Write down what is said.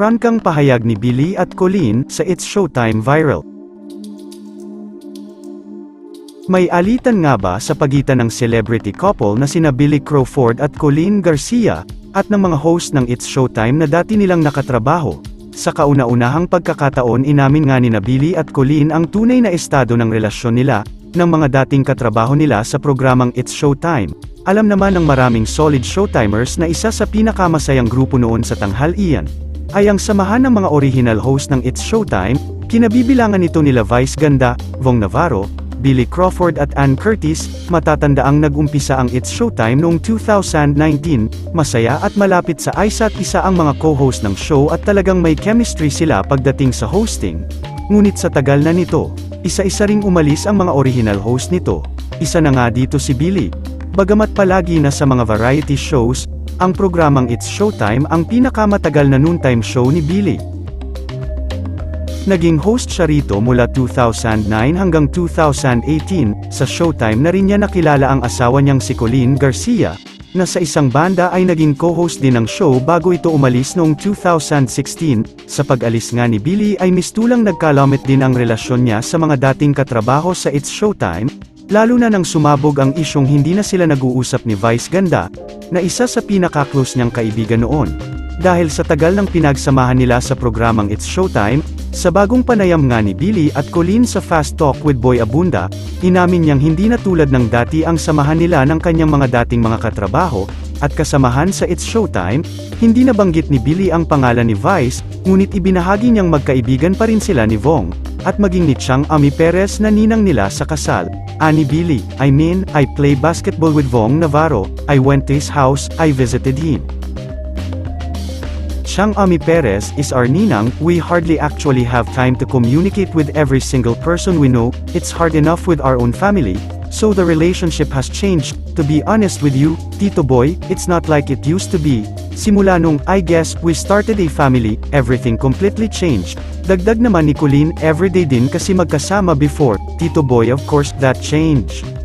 prangkang pahayag ni Billy at Colleen sa It's Showtime viral. May alitan nga ba sa pagitan ng celebrity couple na sina Billy Crawford at Colleen Garcia, at ng mga host ng It's Showtime na dati nilang nakatrabaho? Sa kauna-unahang pagkakataon inamin nga ni Billy at Colleen ang tunay na estado ng relasyon nila, ng mga dating katrabaho nila sa programang It's Showtime. Alam naman ng maraming solid Showtimers na isa sa pinakamasayang grupo noon sa tanghalian, ay ang samahan ng mga original host ng It's Showtime, kinabibilangan nito nila Vice Ganda, Vong Navarro, Billy Crawford at Ann Curtis, matatanda ang nag-umpisa ang It's Showtime noong 2019, masaya at malapit sa isa't isa ang mga co-host ng show at talagang may chemistry sila pagdating sa hosting. Ngunit sa tagal na nito, isa-isa ring umalis ang mga original host nito, isa na nga dito si Billy. Bagamat palagi na sa mga variety shows, ang programang It's Showtime ang pinakamatagal na noontime show ni Billy. Naging host siya rito mula 2009 hanggang 2018, sa Showtime na rin niya nakilala ang asawa niyang si Colleen Garcia, na sa isang banda ay naging co-host din ng show bago ito umalis noong 2016, sa pag-alis nga ni Billy ay mistulang nagkalamit din ang relasyon niya sa mga dating katrabaho sa It's Showtime, lalo na nang sumabog ang isyong hindi na sila nag-uusap ni Vice Ganda, na isa sa pinaka-close niyang kaibigan noon. Dahil sa tagal ng pinagsamahan nila sa programang It's Showtime, sa bagong panayam nga ni Billy at Colleen sa Fast Talk with Boy Abunda, inamin niyang hindi na tulad ng dati ang samahan nila ng kanyang mga dating mga katrabaho, at kasamahan sa It's Showtime, hindi nabanggit ni Billy ang pangalan ni Vice, ngunit ibinahagi niyang magkaibigan pa rin sila ni Vong, at maging ni Chang Ami Perez na ninang nila sa kasal. Ani Billy, I mean, I play basketball with Vong Navarro, I went to his house, I visited him. Chang Ami Perez is our ninang, we hardly actually have time to communicate with every single person we know, it's hard enough with our own family, so the relationship has changed, to be honest with you, Tito Boy, it's not like it used to be, simula nung, I guess, we started a family, everything completely changed. Dagdag naman ni Colleen, everyday din kasi magkasama before, Tito Boy of course, that changed.